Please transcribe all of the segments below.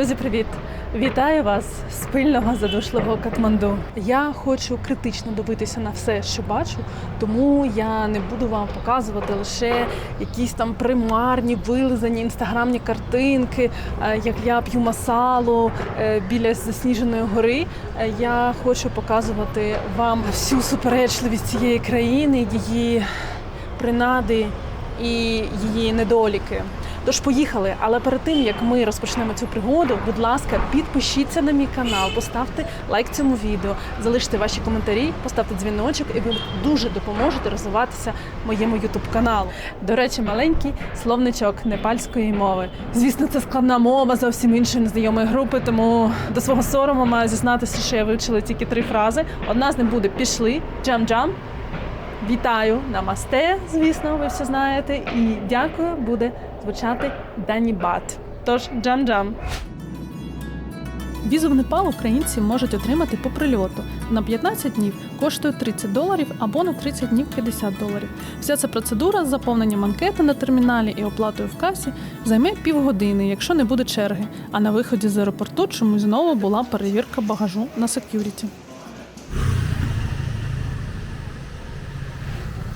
Друзі, привіт! Вітаю вас з пильного задушливого Катманду. Я хочу критично дивитися на все, що бачу, тому я не буду вам показувати лише якісь там примарні, вилизані інстаграмні картинки, е, як я п'ю масалу е, біля засніженої гори. Е, Я хочу показувати вам всю суперечливість цієї країни, її принади і її недоліки. Тож поїхали. Але перед тим як ми розпочнемо цю пригоду, будь ласка, підпишіться на мій канал, поставте лайк цьому відео, залиште ваші коментарі, поставте дзвіночок, і ви дуже допоможете розвиватися моєму ютуб каналу. До речі, маленький словничок непальської мови. Звісно, це складна мова зовсім іншої незнайомої групи, тому до свого сорому маю зізнатися, що я вивчила тільки три фрази. Одна з них буде пішли, джам-джам. Вітаю, намасте, звісно, ви все знаєте. І дякую буде звучати Данібат. Тож джам-джам. Візу в Непал українці можуть отримати по прильоту. На 15 днів коштує 30 доларів або на 30 днів 50 доларів. Вся ця процедура з заповненням анкети на терміналі і оплатою в касі займе півгодини, якщо не буде черги. А на виході з аеропорту чомусь знову була перевірка багажу на секюріті.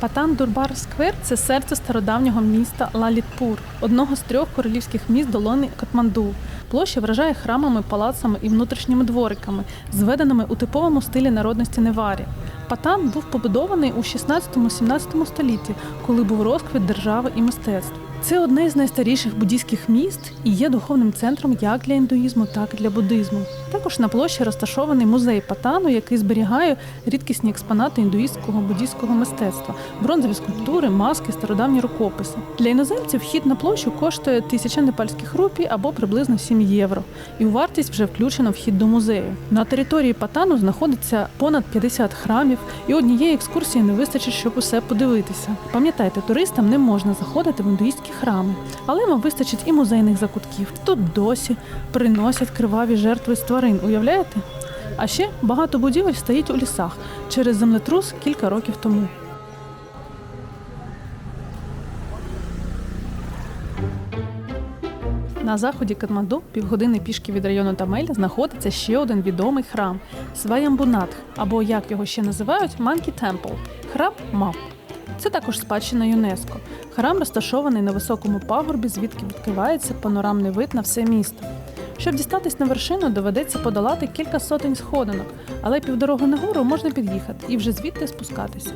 Патан Дурбар Сквер це серце стародавнього міста Лалітпур, одного з трьох королівських міст долони Катманду. Площа вражає храмами, палацами і внутрішніми двориками, зведеними у типовому стилі народності Неварі. Патан був побудований у 16-17 столітті, коли був розквіт держави і мистецтв. Це одне з найстаріших буддійських міст і є духовним центром як для індуїзму, так і для буддизму. Також на площі розташований музей Патану, який зберігає рідкісні експонати індуїстського буддійського мистецтва, бронзові скульптури, маски, стародавні рукописи. Для іноземців вхід на площу коштує тисяча непальських рупій або приблизно 7 євро. І у вартість вже включено вхід до музею. На території Патану знаходиться понад 50 храмів, і однієї екскурсії не вистачить, щоб усе подивитися. Пам'ятайте, туристам не можна заходити в індуїстські храми, але вам вистачить і музейних закутків. Тут досі приносять криваві жертви з тварин. Уявляєте? А ще багато будівель стоїть у лісах через землетрус кілька років тому. На заході Катманду, півгодини пішки від району Тамель, знаходиться ще один відомий храм Сваямбунатх, або як його ще називають Monkey Temple – храм мав. Це також спадщина ЮНЕСКО. Храм розташований на високому пагорбі, звідки відкривається панорамний вид на все місто. Щоб дістатись на вершину, доведеться подолати кілька сотень сходинок, але півдороги нагору можна під'їхати і вже звідти спускатися.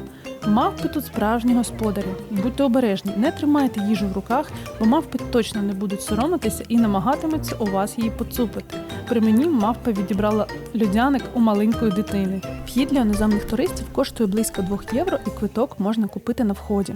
Мавпи тут справжні господарі. Будьте обережні, не тримайте їжу в руках, бо мавпи точно не будуть соромитися і намагатимуться у вас її поцупити. При мені мавпа відібрала людяник у маленької дитини. Вхід для іноземних туристів коштує близько 2 євро, і квиток можна купити на вході.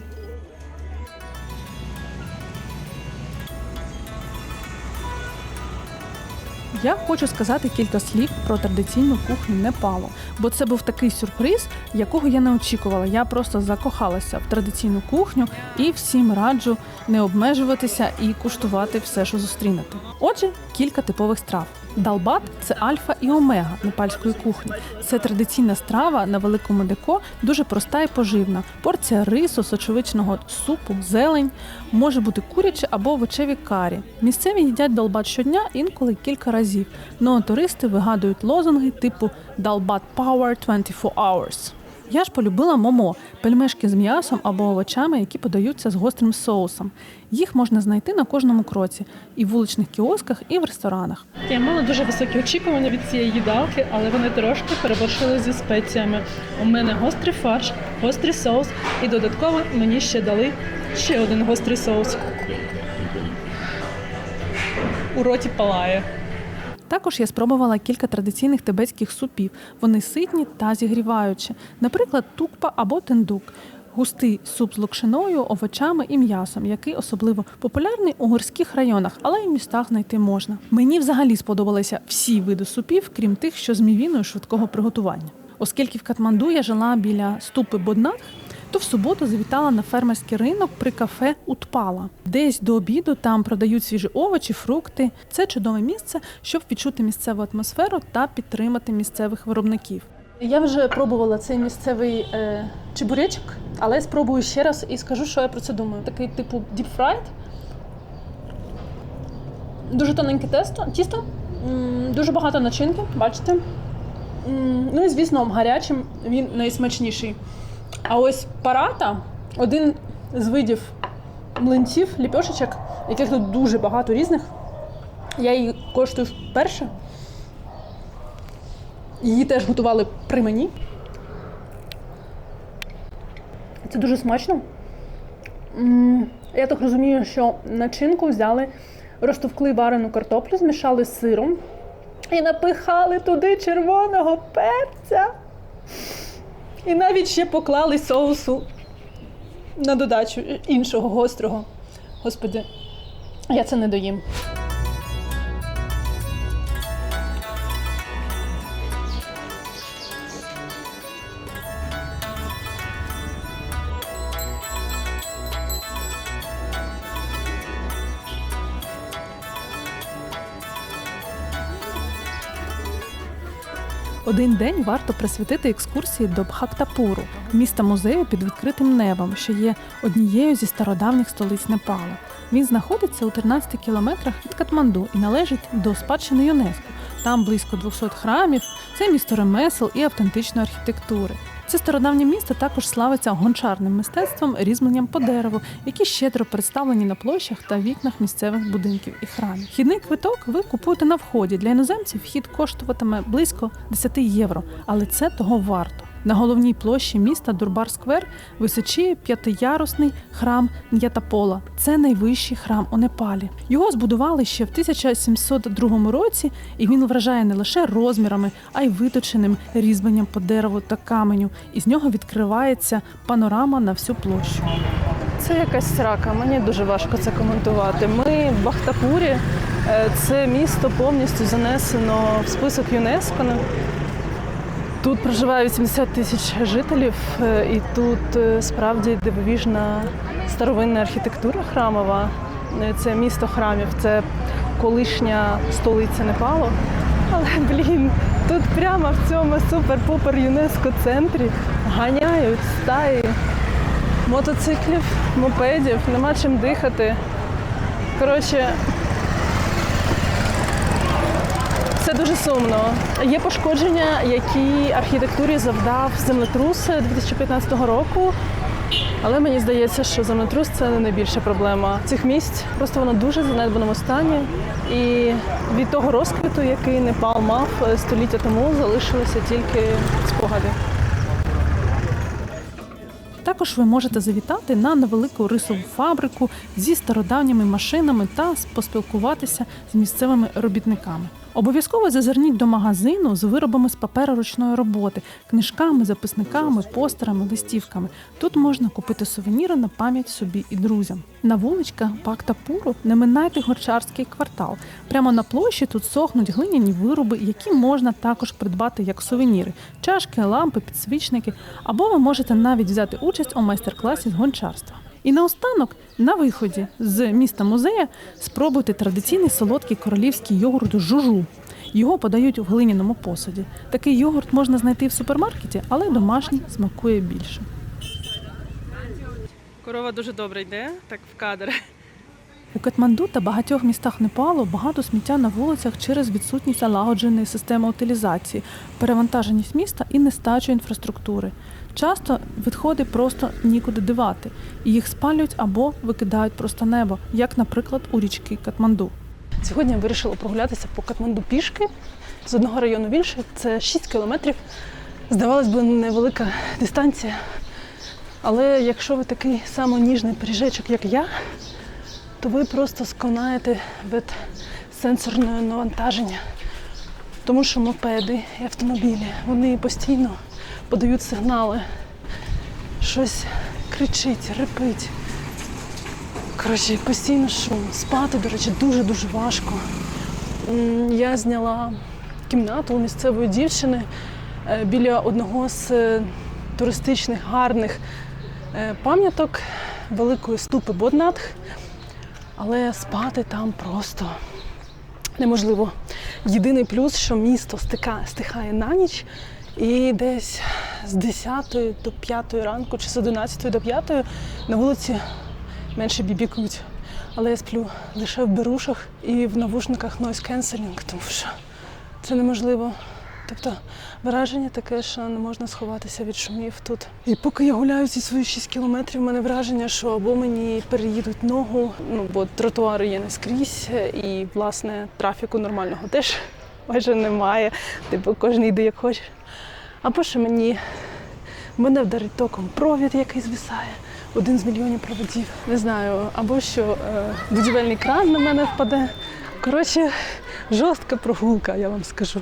Я хочу сказати кілька слів про традиційну кухню Непалу, бо це був такий сюрприз, якого я не очікувала. Я просто закохалася в традиційну кухню і всім раджу не обмежуватися і куштувати все, що зустрінете. Отже, кілька типових страв. Далбат це альфа і омега непальської кухні. Це традиційна страва на великому деко, дуже проста і поживна. Порція рису, сочовичного супу, зелень, може бути куряче або овочеві карі. Місцеві їдять далбат щодня, інколи кілька разів. Ну а туристи вигадують лозунги типу Далбат Power 24 Hours. Я ж полюбила момо пельмешки з м'ясом або овочами, які подаються з гострим соусом. Їх можна знайти на кожному кроці і в вуличних кіосках, і в ресторанах. Я мала дуже високі очікування від цієї їдалки, але вони трошки переборщили зі спеціями. У мене гострий фарш, гострий соус, і додатково мені ще дали ще один гострий соус. У роті палає. Також я спробувала кілька традиційних тибетських супів. Вони ситні та зігріваючі, наприклад, тукпа або тендук. Густий суп з локшиною, овочами і м'ясом, який особливо популярний у гірських районах, але й в містах знайти можна. Мені взагалі сподобалися всі види супів, крім тих, що з мівіною швидкого приготування. Оскільки в Катманду я жила біля ступи Боднат, то в суботу завітала на фермерський ринок при кафе Утпала. Десь до обіду там продають свіжі овочі, фрукти. Це чудове місце, щоб відчути місцеву атмосферу та підтримати місцевих виробників. Я вже пробувала цей місцевий е, чебуречок, але спробую ще раз і скажу, що я про це думаю. Такий типу fried. Дуже тоненьке тесто, тісто, Дуже багато начинки, бачите? Ну і звісно, гарячим він найсмачніший. А ось парата один з видів млинців, ліпьошечок, яких тут дуже багато різних. Я її коштую вперше. Її теж готували при мені. Це дуже смачно. Я так розумію, що начинку взяли, розтовкли варену картоплю, змішали з сиром і напихали туди червоного перця. І навіть ще поклали соусу на додачу іншого гострого. Господи, я це не доїм. Один день варто присвятити екскурсії до Бхактапуру, міста музею під відкритим небом, що є однією зі стародавніх столиць Непалу. Він знаходиться у 13 кілометрах від Катманду і належить до спадщини ЮНЕСКО. Там близько 200 храмів, це місто ремесел і автентичної архітектури. Це стародавнє місто також славиться гончарним мистецтвом, різьбленням по дереву, які щедро представлені на площах та вікнах місцевих будинків і храмів. Хідний квиток ви купуєте на вході. Для іноземців вхід коштуватиме близько 10 євро, але це того варто. На головній площі міста Дурбар-сквер височіє п'ятиярусний храм Н'ятапола. Це найвищий храм у Непалі. Його збудували ще в 1702 році, і він вражає не лише розмірами, а й виточеним різьбленням по дереву та каменю. І з нього відкривається панорама на всю площу. Це якась срака, мені дуже важко це коментувати. Ми в Бахтапурі. Е, Це місто повністю занесено в список ЮНЕСКО. Тут проживає 80 тисяч жителів, е, і тут е, справді дивовіжна старовинна архітектура храмова. Е, Це місто храмів, це колишня столиця Непалу. Але блін, тут прямо в цьому супер-пупер ЮНЕСКО центрі ганяють стаї мотоциклів, мопедів, нема чим дихати. Коротше, це дуже сумно. Є пошкодження, які архітектурі завдав землетрус 2015 року. Але мені здається, що землетрус це не найбільша проблема цих місць. Просто воно дуже в занедбаному стані. І від того розквіту, який Непал мав е, століття тому, залишилися тільки спогади. Також ви можете завітати на невелику рисову фабрику зі стародавніми машинами та поспілкуватися з місцевими робітниками. Обов'язково зазирніть до магазину з виробами з паперу ручної роботи, книжками, записниками, постерами, листівками. Тут можна купити сувеніри на пам'ять собі і друзям. На вуличках Бактапуру не минайте горчарський квартал. Прямо на площі тут сохнуть глиняні вироби, які можна також придбати як сувеніри: чашки, лампи, підсвічники. Або ви можете навіть взяти участь у майстер-класі з гончарства. І наостанок, на виході з міста музея, спробуйте традиційний солодкий королівський йогурт жужу. Його подають у глиняному посуді. Такий йогурт можна знайти в супермаркеті, але домашній смакує більше. Корова дуже добре йде, так в кадр. У Катманду та багатьох містах Непалу багато сміття на вулицях через відсутність налагодженої системи утилізації, перевантаженість міста і нестачу інфраструктури. Часто відходи просто нікуди дивати, і їх спалюють або викидають просто небо, як, наприклад, у річки Катманду. Сьогодні я вирішила прогулятися по Катманду пішки з одного району в інший. Це 6 кілометрів. Здавалось би, невелика дистанція. Але якщо ви такий самоніжний пиріжечок, як я, то ви просто сконаєте від сенсорного навантаження. Тому що мопеди і автомобілі вони постійно подають сигнали, щось кричить, репить. Коротше, постійно шум. Спати, до речі, дуже-дуже важко. Я зняла кімнату у місцевої дівчини е, біля одного з е, туристичних гарних е, пам'яток великої ступи Боднатх. Але спати там просто неможливо. Єдиний плюс, що місто стихає на ніч, і десь з 10 до 5 ранку чи з 11 до 5 на вулиці менше бібікують. Але я сплю лише в берушах і в навушниках noise cancelling, тому що це неможливо. Тобто враження таке, що не можна сховатися від шумів тут. І поки я гуляю ці свої 6 кілометрів, в мене враження, що або мені переїдуть ногу, ну бо тротуари є не скрізь, і власне трафіку нормального теж майже немає. Типу кожен йде як хоче. Або що мені мене вдарить током провід, який звисає. Один з мільйонів проводів. Не знаю, або що е, будівельний кран на мене впаде. Коротше, жорстка прогулка, я вам скажу.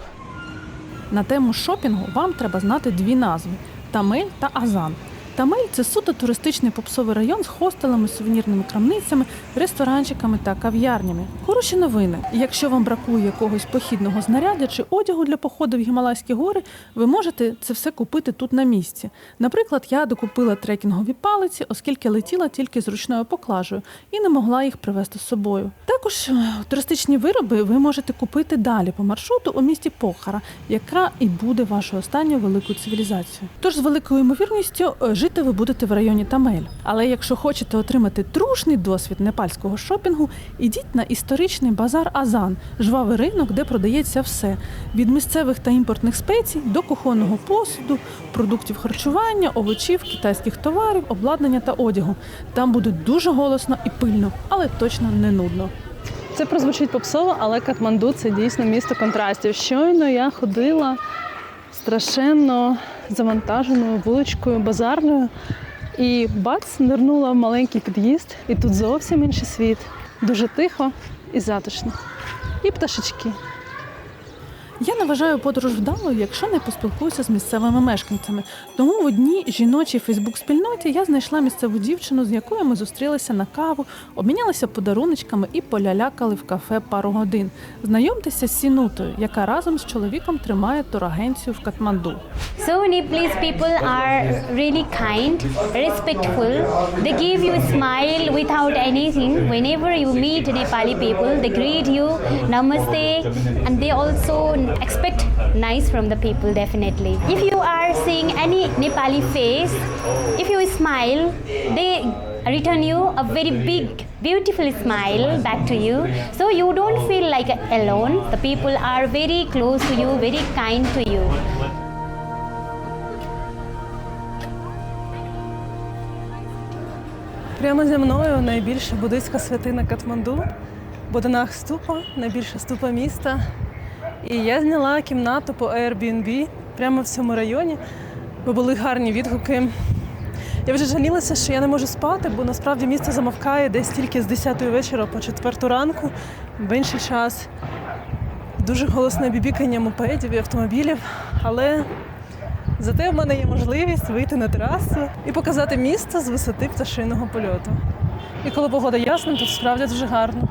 На тему шопінгу вам треба знати дві назви: Тамиль та Азан. Тамель це суто туристичний попсовий район з хостелами, сувенірними крамницями, ресторанчиками та кав'ярнями. Хороші новини. Якщо вам бракує якогось похідного знаряддя чи одягу для походу в Гімалайські гори, ви можете це все купити тут на місці. Наприклад, я докупила трекінгові палиці, оскільки летіла тільки з ручною поклажею і не могла їх привезти з собою. Також е, туристичні вироби ви можете купити далі по маршруту у місті Похара, яка і буде вашою останньою великою цивілізацією. Тож з великою ймовірністю е, жити ви будете в районі Тамель. Але якщо хочете отримати трушний досвід непальського шопінгу, ідіть на історичний базар Азан, жвавий ринок, де продається все від місцевих та імпортних спецій до кухонного посуду, продуктів харчування, овочів, китайських товарів, обладнання та одягу. Там буде дуже голосно і пильно, але точно не нудно. Це прозвучить попсово, але Катманду це дійсно місто контрастів. Щойно я ходила страшенно завантаженою вуличкою базарною. І бац, нирнула в маленький під'їзд, і тут зовсім інший світ. Дуже тихо і затишно. І пташечки. Я не вважаю подорож вдалою, якщо не поспілкуюся з місцевими мешканцями. Тому в одній жіночій Фейсбук-спільноті я знайшла місцеву дівчину, з якою ми зустрілися на каву, обмінялися подаруночками і полялякали в кафе пару годин. Знайомтеся з Сінутою, яка разом з чоловіком тримає турагенцію в Катманду. So Nepalese people are really kind, respectful. They give you a smile without anything. Whenever you meet Nepali people, they greet you, namaste, and they also expect nice from the people definitely. If you are seeing any Nepali face, if you smile, they return you a very big beautiful smile back to you so you don't feel like alone the people are very close to you very kind to you Прямо зі мною найбільша буддийська святина Катманду, Боденах ступа, найбільша ступа міста. І я зняла кімнату по Airbnb прямо в цьому районі, бо були гарні відгуки. Я вже жалілася, що я не можу спати, бо насправді місто замовкає десь тільки з 10 вечора по 4 ранку, в інший час. Дуже голосне бібікання мопедів і автомобілів, але Зате в мене є можливість вийти на терасу і показати місто з висоти пташиного польоту. І коли погода ясна, тут справді дуже гарно.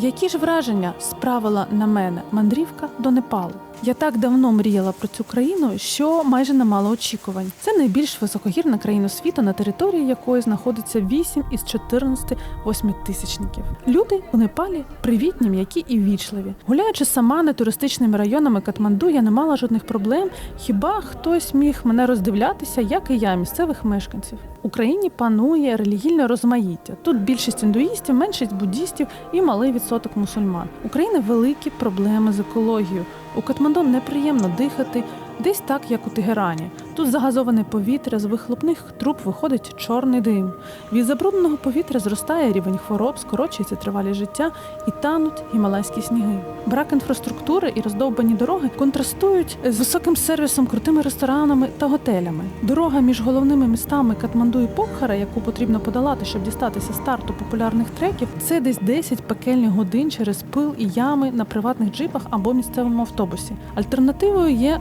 Які ж враження справила на мене мандрівка до Непалу? Я так давно мріяла про цю країну, що майже не мала очікувань. Це найбільш високогірна країна світу, на території якої знаходиться 8 із 14 восьмитисячників. Люди у Непалі привітні, м'які і ввічливі. Гуляючи сама не туристичними районами Катманду, я не мала жодних проблем. Хіба хтось міг мене роздивлятися, як і я, місцевих мешканців? В Україні панує релігійне розмаїття. Тут більшість індуїстів, меншість буддістів і малий відсоток мусульман. України великі проблеми з екологією. У Катманду неприємно дихати, десь так, як у Тегерані. Тут загазоване повітря, з вихлопних труб виходить чорний дим. Від забрудненого повітря зростає рівень хвороб, скорочується тривалість життя і тануть гімалайські сніги. Брак інфраструктури і роздовбані дороги контрастують з високим сервісом, крутими ресторанами та готелями. Дорога між головними містами Катманду і Покхара, яку потрібно подолати, щоб дістатися старту популярних треків, це десь 10 пекельних годин через пил і ями на приватних джипах або місцевому автобусі. Альтернативою є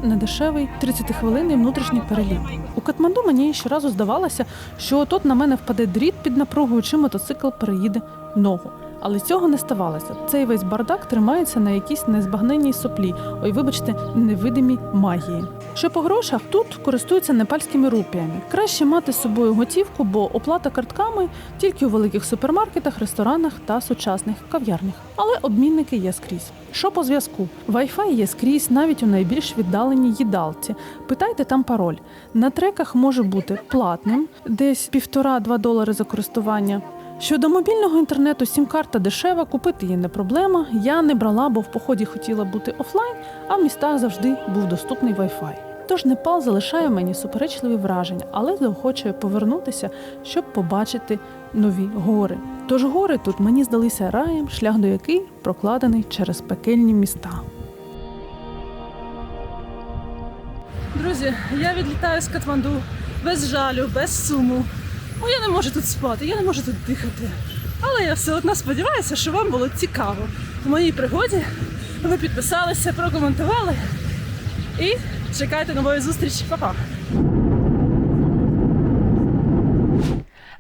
недешевий 30-хвилинний внутрішній переліт. У Катманду мені щоразу здавалося, що тут на мене впаде дріт під напругою, чи мотоцикл переїде ногу. Але цього не ставалося. Цей весь бардак тримається на якійсь незбагненній соплі, ой, вибачте, невидимій магії. Що по грошах тут користуються непальськими рупіями. Краще мати з собою готівку, бо оплата картками тільки у великих супермаркетах, ресторанах та сучасних кав'ярнях. Але обмінники є скрізь. Що по зв'язку? Wi-Fi є скрізь, навіть у найбільш віддаленій їдалці. Питайте там пароль. На треках може бути платним, десь півтора-два долари за користування. Щодо мобільного інтернету, сім-карта дешева, купити її не проблема. Я не брала, бо в поході хотіла бути офлайн, а в містах завжди був доступний Wi-Fi. Тож Непал залишає мені суперечливі враження, але заохочує повернутися, щоб побачити нові гори. Тож гори тут мені здалися раєм, шлях до який прокладений через пекельні міста. Друзі, я відлітаю з Катманду без жалю, без суму. Бо я не можу тут спати, я не можу тут дихати. Але я все одно сподіваюся, що вам було цікаво в моїй пригоді. Ви підписалися, прокоментували. І чекайте нової зустрічі. Па-па!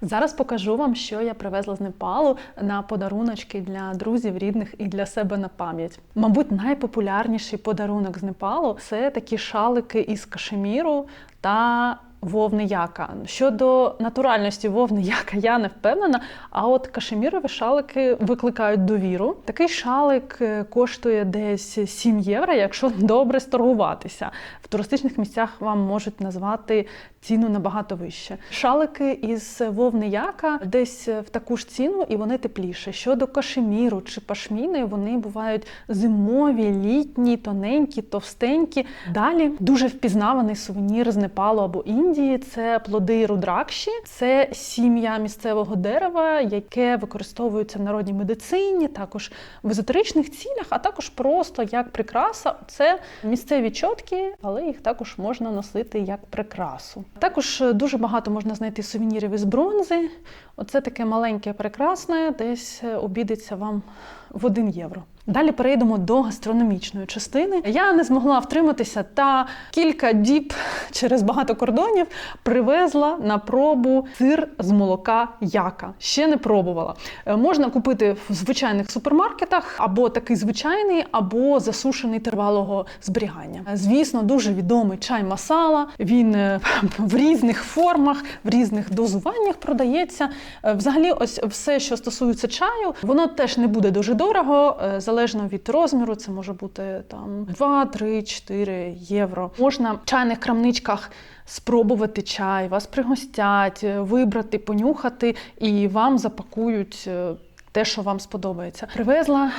Зараз покажу вам, що я привезла з Непалу на подаруночки для друзів, рідних і для себе на пам'ять. Мабуть, найпопулярніший подарунок з Непалу це такі шалики із кашеміру та вовни яка. Щодо натуральності вовни яка я не впевнена. А от кашемірові шалики викликають довіру. Такий шалик е, коштує десь 7 євро, якщо добре сторгуватися. В туристичних місцях вам можуть назвати ціну набагато вище. Шалики із вовни яка десь в таку ж ціну і вони тепліші. Щодо кашеміру чи пашміни, вони бувають зимові, літні, тоненькі, товстенькі. Далі дуже впізнаваний сувенір з Непалу або Індії. Це плоди рудракші, це сім'я місцевого дерева, яке використовується в народній медицині, також в езотеричних цілях, а також просто як прикраса. Це місцеві чотки, але їх також можна носити як прикрасу. Також дуже багато можна знайти сувенірів із бронзи. Оце таке маленьке прекрасне, десь обідеться вам в 1 євро. Далі перейдемо до гастрономічної частини. Я не змогла втриматися та кілька діб через багато кордонів привезла на пробу сир з молока яка. Ще не пробувала. Е, Можна купити в звичайних супермаркетах або такий звичайний, або засушений тривалого зберігання. Е, Звісно, дуже відомий чай масала. Він е, в різних формах, в різних дозуваннях продається. Взагалі, ось все, що стосується чаю, воно теж не буде дуже дорого, залежно від розміру. Це може бути там 2, 3, 4 євро. Можна в чайних крамничках спробувати чай, вас пригостять, е, вибрати, понюхати, і вам запакують е, те, що вам сподобається. Привезла.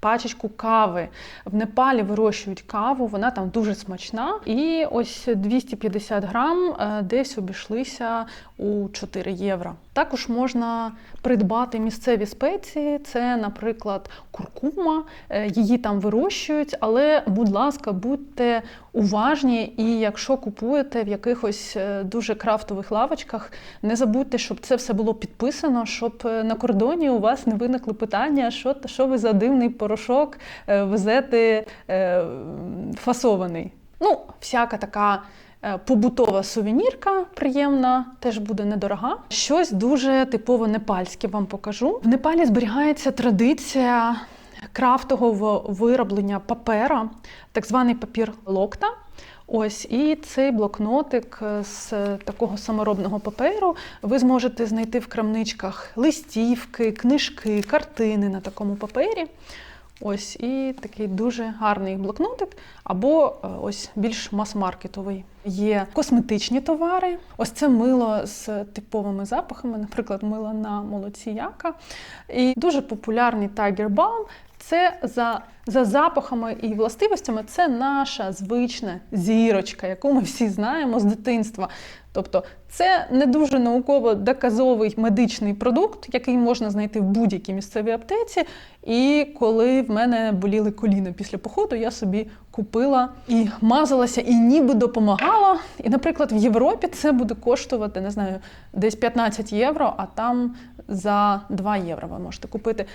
Пачечку кави в Непалі вирощують каву, вона там дуже смачна. І ось 250 грам е, десь обійшлися у 4 євро. Також можна придбати місцеві спеції. Це, наприклад, куркума. Е, Її там вирощують, але, будь ласка, будьте уважні. І якщо купуєте в якихось е, дуже крафтових лавочках, не забудьте, щоб це все було підписано, щоб е, на кордоні у вас не виникли питання, що, що ви за дивний порошок везете фасований. Ну, всяка така побутова сувенірка приємна, теж буде недорога. Щось дуже типово непальське вам покажу. В Непалі зберігається традиція крафтового вироблення папера, так званий папір локта. Ось і цей блокнотик з такого саморобного паперу ви зможете знайти в крамничках листівки, книжки, картини на такому папері. Ось і такий дуже гарний блокнотик, або е, ось більш мас-маркетовий. Є косметичні товари. Ось це мило з типовими запахами, наприклад, мило на молоці яка. І дуже популярний Tiger Balm. Це за, за запахами і властивостями це наша звична зірочка, яку ми всі знаємо з дитинства. Тобто це не дуже науково доказовий медичний продукт, який можна знайти в будь-якій місцевій аптеці. І коли в мене боліли коліна після походу, я собі купила і мазалася, і ніби допомагала. І, наприклад, в Європі це буде коштувати, не знаю, десь 15 євро, а там за 2 євро ви можете купити.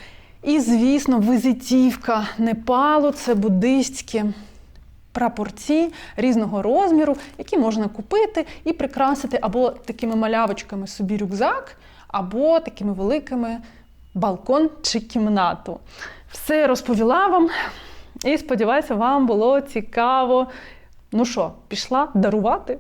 І, звісно, визитівка Непалу це буддистські прапорці різного розміру, які можна купити і прикрасити або такими малявочками собі рюкзак, або такими великими балкон чи кімнату. Все розповіла вам і сподіваюся, вам було цікаво. Ну що, пішла дарувати?